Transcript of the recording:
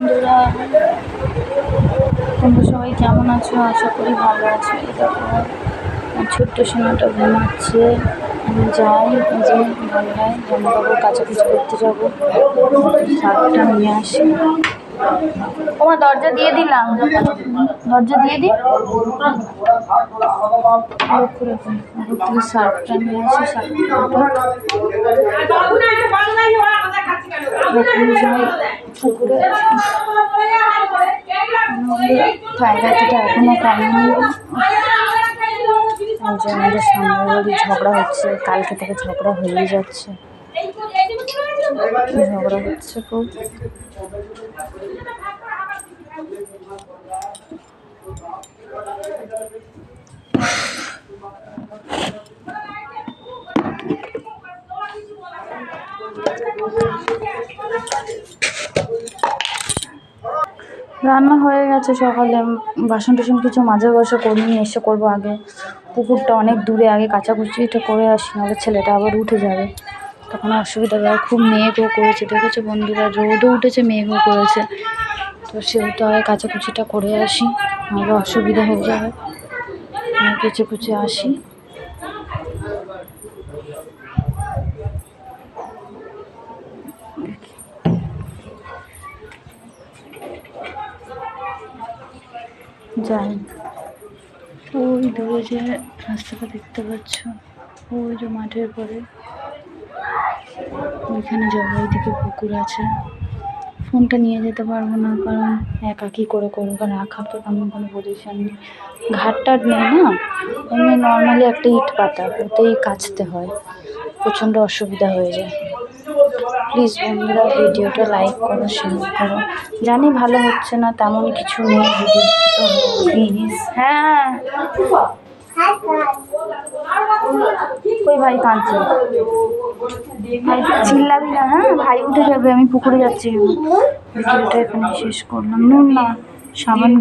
বন্ধুরা তোমরা সবাই কেমন আছো? আশা করি ভালো আছো। ছোট্ট সোনাটা ঘুমাচ্ছে। আমি যাই যে বাংলায় জামা কাপড় কাচাকুচি করতে যাব। শার্টটা নিয়ে আসি। তোমার দরজা দিয়ে দিলাম। দরজা দিয়ে দিই শার্টটা নিয়ে আসি শার্টটা কমেনি যে আমাদের বাড়ি ঝগড়া হচ্ছে কালকে থেকে ঝগড়া হয়েই যাচ্ছে। ঝগড়া হচ্ছে খুব। রান্না হয়ে গেছে সকালে। বাসন টাসন কিছু মাঝে বসে করিনি এসে করব আগে। পুকুরটা অনেক দূরে, আগে কাচাকুচিটা করে আসি, নাহলে ছেলেটা আবার উঠে যাবে। তখন অসুবিধা হবে খুব মেঘও করেছে। দেখেছ বন্ধুরা, রোদও উঠেছে, মেঘও করেছে। তো সেহেতু আগে কাচাকুচিটা করে আসি, নাহলে অসুবিধা হয়ে যাবে। কুচে কুচে আসি। যাই। ওই দূরে যে রাস্তাটা দেখতে পাচ্ছ। ওই যে মাঠের পরে। ওইখানে যাব ওইদিকে পুকুর আছে। ফোনটা নিয়ে যেতে পারব না, কারণ একা কী করে করব? রাখা তো তেমন কোনো পজিশন নেই। ঘাট টাট নেই না? এমনি নর্মালি একটা ইট পাতা ওতেই কাচতে হয়। প্রচণ্ড অসুবিধা হয়ে যায়। প্লিজ বন্ধুরা ভিডিওটা লাইক করো, শেয়ার করো। জানি ভালো হচ্ছে না, তেমন কিছু নেই প্লিজ হ্যাঁ। ওই ভাই কাঁদছে। ভাই চিল্লাবি না হ্যাঁ? ভাই উঠে যাবে, আমি পুকুরে যাচ্ছি। ভিডিওটা এখানে শেষ করলাম। নুন না, সাবান